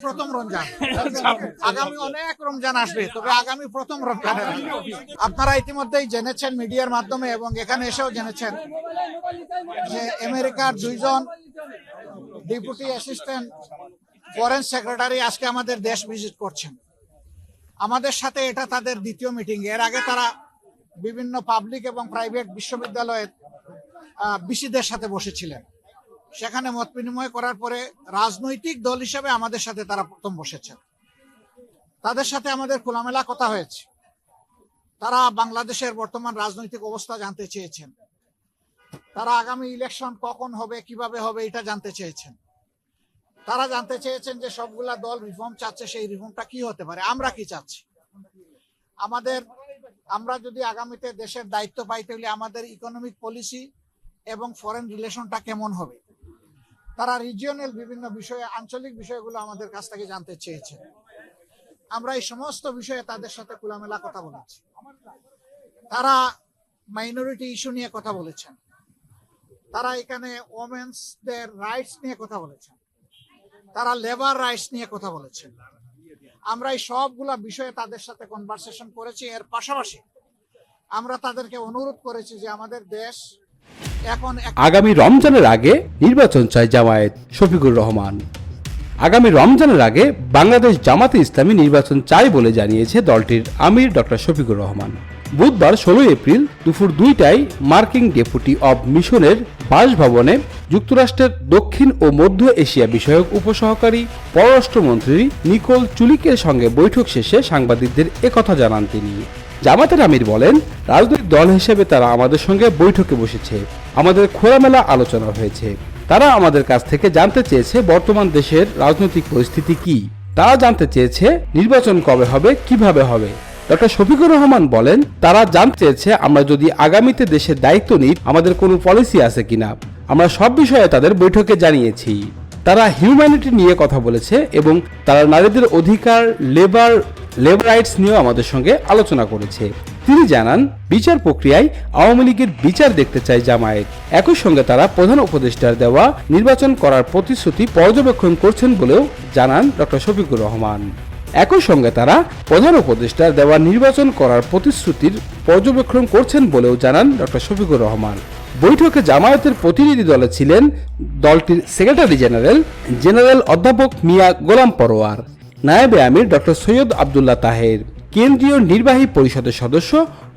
প্রথম রমজান। আগামী অনেক রমজান আসবে তবে আগামী প্রথম রমজান আপনারা ইতিমধ্যেই জেনেছেন মিডিয়ার মাধ্যমে এবং এখানে এসেও জেনেছেন যে আমেরিকার দুইজন ডেপুটি অ্যাসিস্ট্যান্ট ফরেন সেক্রেটারি আজকে আমাদের দেশ ভিজিট করছেন। আমাদের সাথে এটা তাদের দ্বিতীয় মিটিং। এর আগে তারা বিভিন্ন পাবলিক এবং প্রাইভেট বিশ্ববিদ্যালয়ের বিসিদের সাথে বসেছিলেন। সেখানে মত বিনিময় করার পরে রাজনৈতিক দল হিসেবে আমাদের সাথে তারা প্রথম বসেছেন। তাদের সাথে আমাদের খোলামেলা কথা হয়েছে। তারা বাংলাদেশের বর্তমান রাজনৈতিক অবস্থা জানতে চেয়েছেন। তারা আগামী ইলেকশন কখন হবে, কীভাবে হবে, এটা জানতে চেয়েছেন। তারা জানতে চেয়েছেন যে সবগুলা দল রিফর্ম চাচ্ছে, সেই রিফর্মটা কি হতে পারে, আমরা কি চাচ্ছি? আমাদের, আমরা যদি আগামীতে দেশের দায়িত্ব পাই, তাহলে আমাদের ইকোনমিক পলিসি এবং ফরেন রিলেশনটা কেমন হবে? তারা রিজিয়নাল বিভিন্ন বিষয়ে, আঞ্চলিক বিষয়গুলো আমাদের কাছ থেকে জানতে চেয়েছে। আমরা এই সমস্ত বিষয়ে তাদের সাথে খোলামেলা কথা বলেছি। তারা মাইনরিটি ইস্যু নিয়ে কথা বলেছেন। তারা এখানে ওমেন্সদের রাইটস নিয়ে কথা বলেছেন। তারা লেবার রাইটস নিয়ে কথা বলেছেন। আমরা এই সবগুলা বিষয়ে তাদের সাথে কনভারসেশন করেছি। এর পাশাপাশি আমরা তাদেরকে অনুরোধ করেছি যে আমাদের দেশ আগামী রমজানের আগে নির্বাচন চায় জামায়াত শফিকুর রহমান। আগামী রমজানের আগে বাংলাদেশ জামাতে ইসলামী নির্বাচন চায় বলে জানিয়েছে দলটির আমির ডক্টর শফিকুর রহমান। বুধবার ষোলোই এপ্রিল দুপুর দুইটায় মার্কিং ডেপুটি অব মিশনের বাসভবনে যুক্তরাষ্ট্রের দক্ষিণ ও মধ্য এশিয়া বিষয়ক উপসহকারী পররাষ্ট্রমন্ত্রী নিকোল চুলিকের সঙ্গে বৈঠক শেষে সাংবাদিকদের একথা জানান তিনি। জামাতের আমির বলেন, রাজনৈতিক দল হিসেবে তারা আমাদের সঙ্গে বৈঠকে বসেছে। আমাদের খোলামেলা আলোচনা হয়েছে। তারা আমাদের কাছ থেকে জানতে চেয়েছে বর্তমান দেশের রাজনৈতিক পরিস্থিতি কি। তারা জানতে চেয়েছে নির্বাচন কবে হবে, কীভাবে হবে। ডক্টর শফিকুর রহমান বলেন, তারা জানতে চেয়েছে আমরা যদি আগামীতে দেশের দায়িত্ব নিই, আমাদের কোনো পলিসি আছে কিনা। আমরা সব বিষয়ে তাদের বৈঠকে জানিয়েছি। তারা হিউম্যানিটি নিয়ে কথা বলেছে এবং তারা নারীদের অধিকার, লেবার লেবার রাইটস নিয়েও আমাদের সঙ্গে আলোচনা করেছে। তিনি জানান, বিচার প্রক্রিয়ায় আওয়ামী লীগের বিচার দেখতে চায় জামায়াত। একই সঙ্গে তারা প্রধান উপদেষ্টার দেওয়া নির্বাচন করার প্রতিশ্রুতি পর্যবেক্ষণ করছেন বলেও জানান ডক্টর শফিকুর রহমান। একই সঙ্গে তারা প্রধান উপদেষ্টার দেওয়া নির্বাচন করার প্রতিশ্রুতির পর্যবেক্ষণ করছেন বলেও জানান ডক্টর শফিকুর রহমান। বৈঠকে জামায়াতের প্রতিনিধি দলে ছিলেন দলটির সেক্রেটারি জেনারেল জেনারেল অধ্যাপক মিয়া গোলাম পরোয়ার। নায়েবে আমির ডক্টর সৈয়দ আবদুল্লাহ তাহের, কেন্দ্রীয় নির্বাহী পরিষদের সদস্য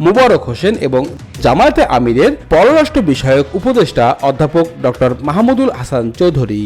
মুবারক হোসেন এবং জামায়াতে আমিরের পররাষ্ট্র বিষয়ক উপদেষ্টা অধ্যাপক ডক্টর মাহমুদুল হাসান চৌধুরী।